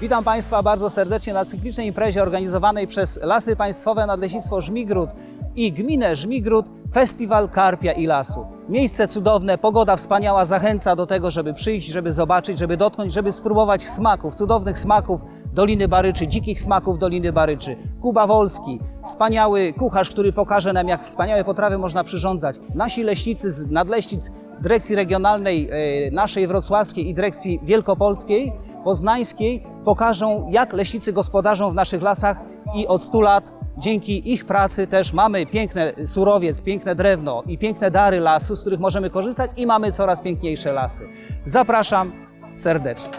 Witam Państwa bardzo serdecznie na cyklicznej imprezie organizowanej przez Lasy Państwowe Nadleśnictwo Żmigród i Gminę Żmigród Festiwal Karpia i Lasu. Miejsce cudowne, pogoda wspaniała, zachęca do tego, żeby przyjść, żeby zobaczyć, żeby dotknąć, żeby spróbować smaków, cudownych smaków Doliny Baryczy, dzikich smaków Doliny Baryczy. Kuba Wolski, wspaniały kucharz, który pokaże nam, jak wspaniałe potrawy można przyrządzać. Nasi leśnicy z Nadleśnic Dyrekcji Regionalnej e, naszej wrocławskiej i Dyrekcji Wielkopolskiej, Poznańskiej pokażą, jak leśnicy gospodarzą w naszych lasach i od 100 lat dzięki ich pracy też mamy piękny surowiec, piękne drewno i piękne dary lasu, z których możemy korzystać i mamy coraz piękniejsze lasy. Zapraszam serdecznie.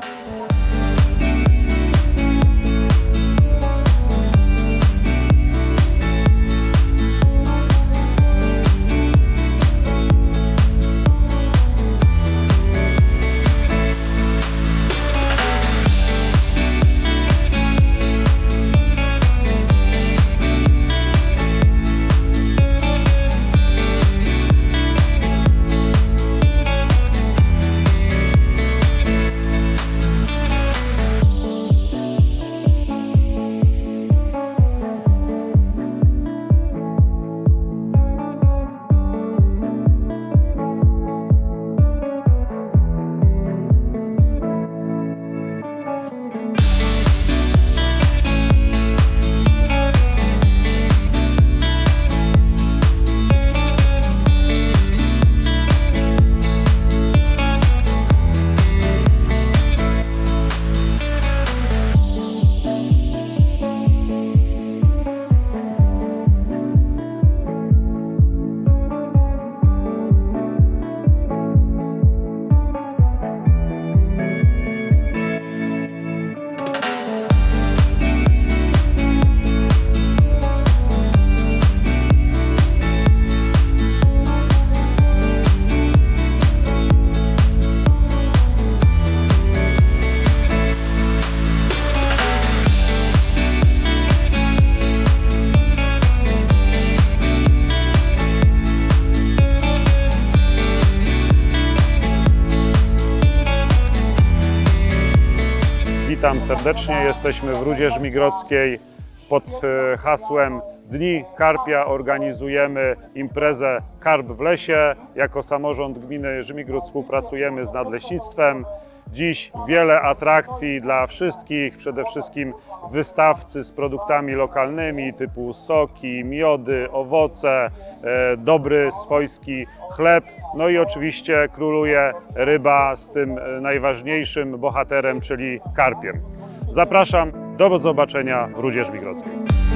Witam serdecznie. Jesteśmy w Rudzie Żmigrodzkiej pod e, hasłem Dni Karpia. Organizujemy imprezę Karp w lesie. Jako samorząd gminy Żmigród współpracujemy z Nadleśnictwem. Dziś wiele atrakcji dla wszystkich, przede wszystkim wystawcy z produktami lokalnymi typu soki, miody, owoce, e, dobry swojski chleb. No i oczywiście króluje ryba z tym e, najważniejszym bohaterem, czyli karpiem. Zapraszam do zobaczenia w Rudzie Żmigrodzkiej.